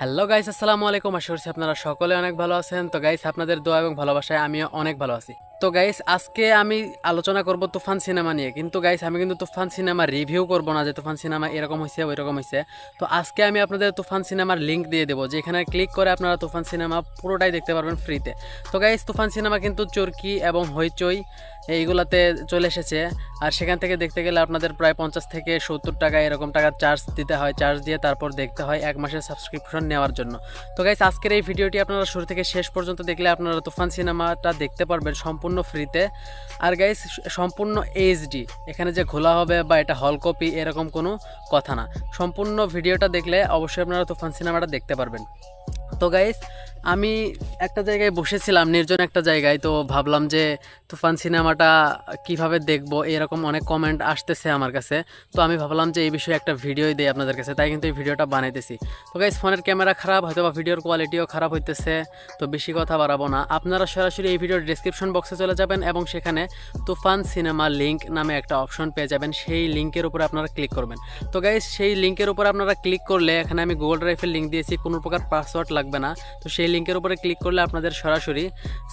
Hello guys আসসালামু আলাইকুম। আশা করছি আপনারা সকলে অনেক ভালো আছেন। তো গাইস আপনাদের দোয়া এবং ভালোবাসায় আমিও অনেক ভালো আছি। তো গাইস আজকে আমি আলোচনা করব তুফান সিনেমা নিয়ে। কিন্তু গাইস আমি কিন্তু তুফান সিনেমা রিভিউ করব না যে তুফান সিনেমা এরকম হয়েছে ওই রকম হয়েছে তো আজকে আমি আপনাদের তুফান সিনেমার লিঙ্ক দিয়ে দেবো। যেখানে ক্লিক করে আপনারা তুফান সিনেমা পুরোটাই দেখতে পারবেন ফ্রিতে তো গাইস তুফান সিনেমা কিন্তু চরকি এবং হইচই এইগুলাতে চলে এসেছে। আর সেখান থেকে দেখতে গেলে আপনাদের প্রায় পঞ্চাশ থেকে সত্তর টাকা এরকম টাকার চার্জ দিতে হয় চার্জ দিয়ে তারপর দেখতে হয় এক মাসের সাবস্ক্রিপশন নেওয়ার জন্য। তো গাইস আজকের এই ভিডিওটি আপনারা শুরু থেকে শেষ পর্যন্ত দেখলে আপনারা তুফান সিনেমাটা দেখতে পারবেন সম্পূর্ণ। ফ্রিতে। আর গাইস সম্পূর্ণ এইচডি এখানে যে খোলা হবে বা এটা হল কপি এরকম কোনো কথা না। সম্পূর্ণ ভিডিওটা দেখলে অবশ্যই আপনারা তুফান সিনেমাটা দেখতে পারবেন। তো গাইস আমি একটা জায়গায় বসেছিলাম, নির্জন একটা জায়গায়, তো ভাবলাম যে তুফান সিনেমাটা কীভাবে দেখব, এরকম অনেক কমেন্ট আসতেছে আমার কাছে। তো আমি ভাবলাম যে এই বিষয়ে একটা ভিডিওই দিই আপনাদের কাছে, তাই কিন্তু এই ভিডিওটা বানাইতেছি। তো গাইস ফোনের ক্যামেরা খারাপ হয়তো বা ভিডিওর কোয়ালিটিও খারাপ হইতেছে, তো বেশি কথা বাড়াবো না। আপনারা সরাসরি এই ভিডিওর ডিসক্রিপশন বক্সে চলে যাবেন এবং সেখানে তুফান সিনেমা লিঙ্ক নামে একটা অপশন পেয়ে যাবেন। সেই লিঙ্কের উপরে আপনারা ক্লিক করবেন। তো গাইজ সেই লিঙ্কের উপরে আপনারা ক্লিক করলে এখানে আমি গুগল ড্রাইভের লিঙ্ক দিয়েছি, কোনো প্রকার পাসওয়ার্ড লাগবে না। তো সেই লিঙ্কের উপরে ক্লিক করলে আপনাদের সরাসরি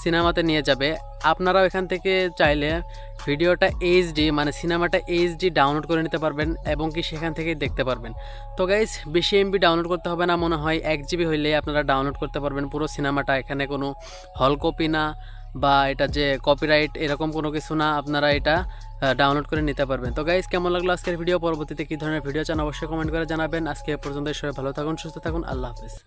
সিনেমাতে নিয়ে যাবে। আপনারাও এখান থেকে চাইলে ভিডিওটা এইচডি মানে সিনেমাটা এইচডি ডাউনলোড করে নিতে পারবেন এবং কি সেখান থেকেই দেখতে পারবেন। তো গাইজ বেশি এমবি ডাউনলোড করতে হবে না, মনে হয় এক জিবি হইলে আপনারা ডাউনলোড করতে পারবেন। পুরো সিনেমাটা, এখানে কোনো হল কপি না বা এটা যে কপিরাইট এরকম কোনো কিছু না, আপনারা এটা ডাউনলোড করে নিতে পারবেন। তো গাইজ কেমন লাগল আজকের ভিডিও পরবর্তীতে কী ধরনের ভিডিও চান অবশ্যই কমেন্ট করে জানাবেন। আজকে পর্যন্ত সবাই ভালো থাকুন, সুস্থ থাকুন, আল্লাহ হাফিজ।